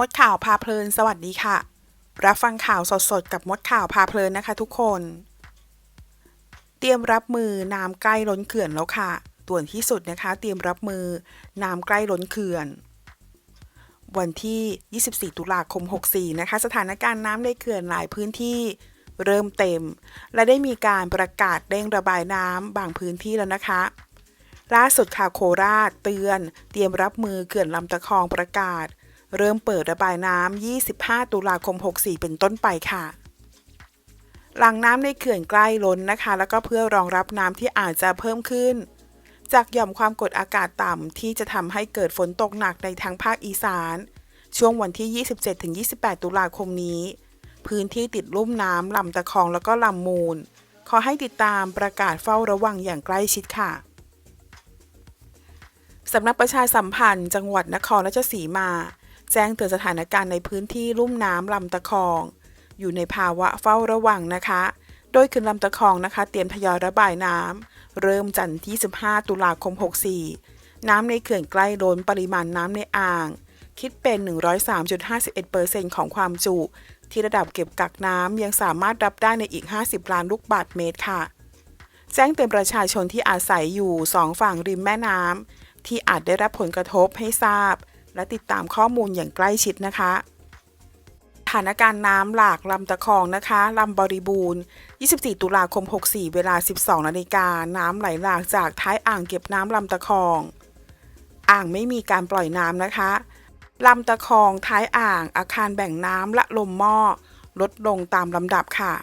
มดข่าวพาเพลิน สวัสดีค่ะ รับฟังข่าวสดๆ กับมดข่าวพาเพลินนะคะทุกคน เตรียมรับมือน้ำใกล้ล้นเขื่อนแล้วค่ะด่วนที่สุดนะคะ เตรียมรับมือน้ำใกล้ล้นเขื่อน วันที่ 24 ตุลาคม 64 นะคะ สถานการณ์น้ำในเขื่อนหลายพื้นที่เริ่มเต็ม และได้มีการประกาศเร่งระบายน้ำบางพื้นที่แล้วนะคะ ล่าสุดค่ะโคราชเตือน เตรียมรับมือเขื่อนลำตะคองประกาศ เริ่มเปิดระบายน้ำ 25 ตุลาคม 64 เป็นต้นไปค่ะ หลังน้ำในเขื่อนใกล้ล้นนะคะ แล้วก็เพื่อรองรับน้ำที่อาจจะเพิ่มขึ้น จากหย่อมความกดอากาศต่ำที่จะทำให้เกิดฝนตกหนักในทางภาคอีสาน ช่วงวันที่ 27-28 ตุลาคมนี้ พื้นที่ติดลุ่มน้ำลำตะคองแล้วก็ลำมูล ขอให้ติดตามประกาศเฝ้าระวังอย่างใกล้ชิดค่ะสำนักประชาสัมพันธ์ จังหวัดนครราชสีมา แจ้งเตือนสถานการณ์ในพื้นที่ลุ่มน้ำลำตะคอง อยู่ในภาวะเฝ้าระวังนะคะ โดยคืนลำตะคองนะคะ เตรียมทยอยระบายน้ำเริ่มจันทร์ที่ 15 ตุลาคม 64 น้ำในเขื่อนใกล้ล้นปริมาณน้ำในอ่าง คิดเป็น 103.51%ของความจุ ที่ระดับเก็บกักน้ำยังสามารถรับได้ในอีก 50 ล้านลูกบาศก์เมตรค่ะ แจ้งเตือนประชาชนที่อาศัยอยู่สองฝั่งริมแม่น้ำที่อาจได้รับผลกระทบให้ทราบ และติดตามข้อมูลอย่างใกล้ชิดนะคะสถานการณ์น้ำหลากลำตะคองนะคะลำบริบูรณ์ 24 ตุลาคม 64 เวลา 12 นาฬิกา น้ำไหลหลากจากท้ายอ่างเก็บน้ำลำตะคอง อ่างไม่มีการปล่อยน้ำนะคะลำตะคองท้ายอ่างอาคารแบ่งน้ำและลมหม้อ ลดลงตามลำดับค่ะ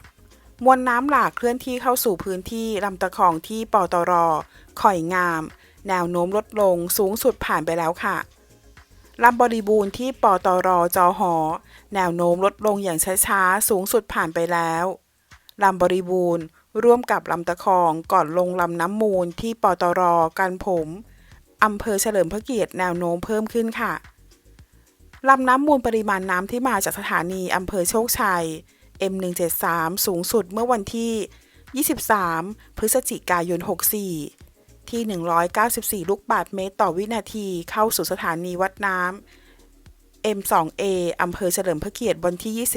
มวลน้ำหลากเคลื่อนที่เข้าสู่พื้นที่ลำตะคองที่ปตรข่อยงาม แนวโน้มลดลงสูงสุดผ่านไปแล้วค่ะ ลำบริบูรณ์ที่ปตรจอหอ แนวโน้มลดลงอย่างช้าๆ สูงสุดผ่านไปแล้ว ลำบริบูรณ์ร่วมกับลำตะคองก่อนลงลำน้ำมูลที่ปตรกันผมอำเภอเฉลิมพระเกียรติแนวโน้มเพิ่มขึ้นค่ะลำน้ำมูลปริมาณน้ำที่มาจากสถานีอำเภอโชคชัย M173 สูงสุดเมื่อวันที่ 23 พฤศจิกายน 64 ที่ 194 ลูกบาศก์เมตรต่อวินาทีเข้าสู่สถานีวัดน้ำ M2A อำเภอเฉลิมพระเกียรติวันที่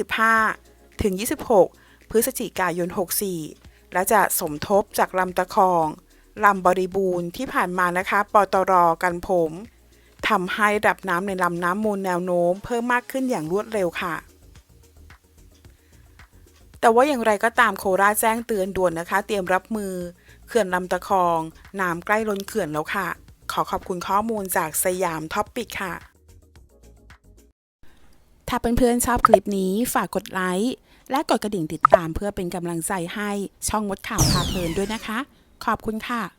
25 ถึง 26 พฤศจิกายน 64 และจะสมทบจากลำตะคองลำบริบูรณ์ที่ผ่านมานะคะปตรกันผมทำให้ระดับน้ำในลำน้ำมูลแนวโน้มเพิ่มมากขึ้นอย่างรวดเร็วค่ะ แต่ว่าอย่างไรก็ตามโคราชแจ้งเตือนด่วนนะคะ เตรียมรับมือ เขื่อนลำตะคอง น้ำใกล้ล้นเขื่อนแล้วค่ะ ขอขอบคุณข้อมูลจากสยามท็อปปิกค่ะ ถ้าเพื่อนๆชอบคลิปนี้ฝากกดไลค์และกดกระดิ่งติดตามเพื่อเป็นกำลังใจให้ช่องมดข่าวพาเพลินด้วยนะคะ ขอบคุณค่ะ